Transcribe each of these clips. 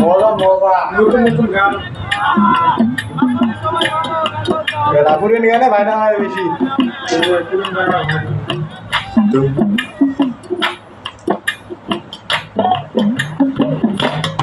বলো বাবা নতুন নতুন গান রাপুরে নিয়ে না ভাইটা হয় বেশি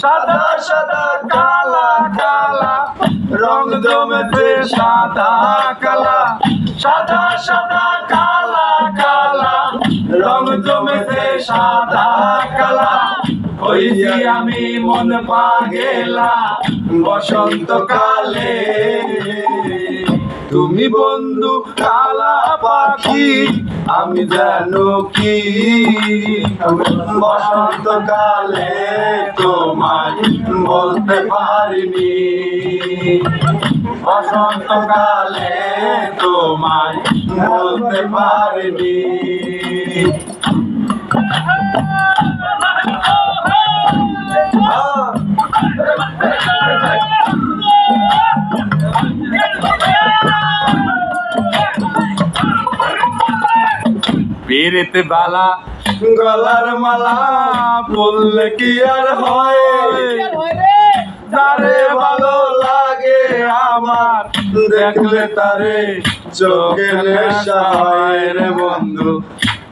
সাদা সাদা, কালা কালা। রং জমেছে সাদা, কালা। সাদা সাদা, কালা কালা। রং জমেছে সাদা, কালা। হইছি আমি মন পাগেলা। বসন্তকালে। তুমি বন্ধু কালা পাখি, আমি জানো কি? বসন্তকালে। তোমায় বলতে পারিনি। বসন্তকালে তোমায় বলতে পারিনি। পেরেতে বালা গলার মালা বললে কি আর হয়? তারে ভালো লাগে আমার, দেখলে তারে চোখে নেশা হয় রে বন্ধু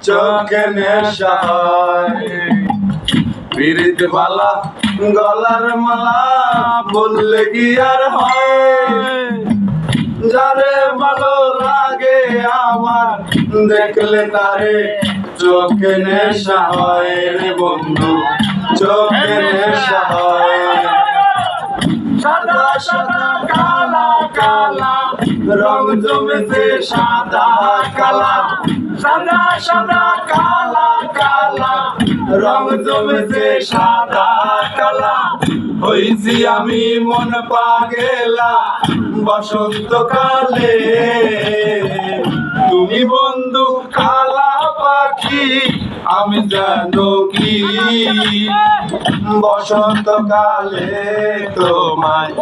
চোখে নেশা হয় পিরিত বালা গলার মালা বললে কি আর হয়? যারে ভালো লাগে আমার, দেখলে তারে চোখে নেশা হয় রে বন্ধু চোখে নেশা হয়। সাদা সাদা কালা কালা রং জমেছে সাদা কালা। সাদা সাদা কালা কালা রং জমেছে সাদা কালা। হইছি আমি মন পাগেলা বসন্তকালে। তুমি বন্ধু কালা পাখি আমি জানো কি? বসন্তকালে তোমায়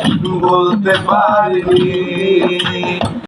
বলতে পারিনি।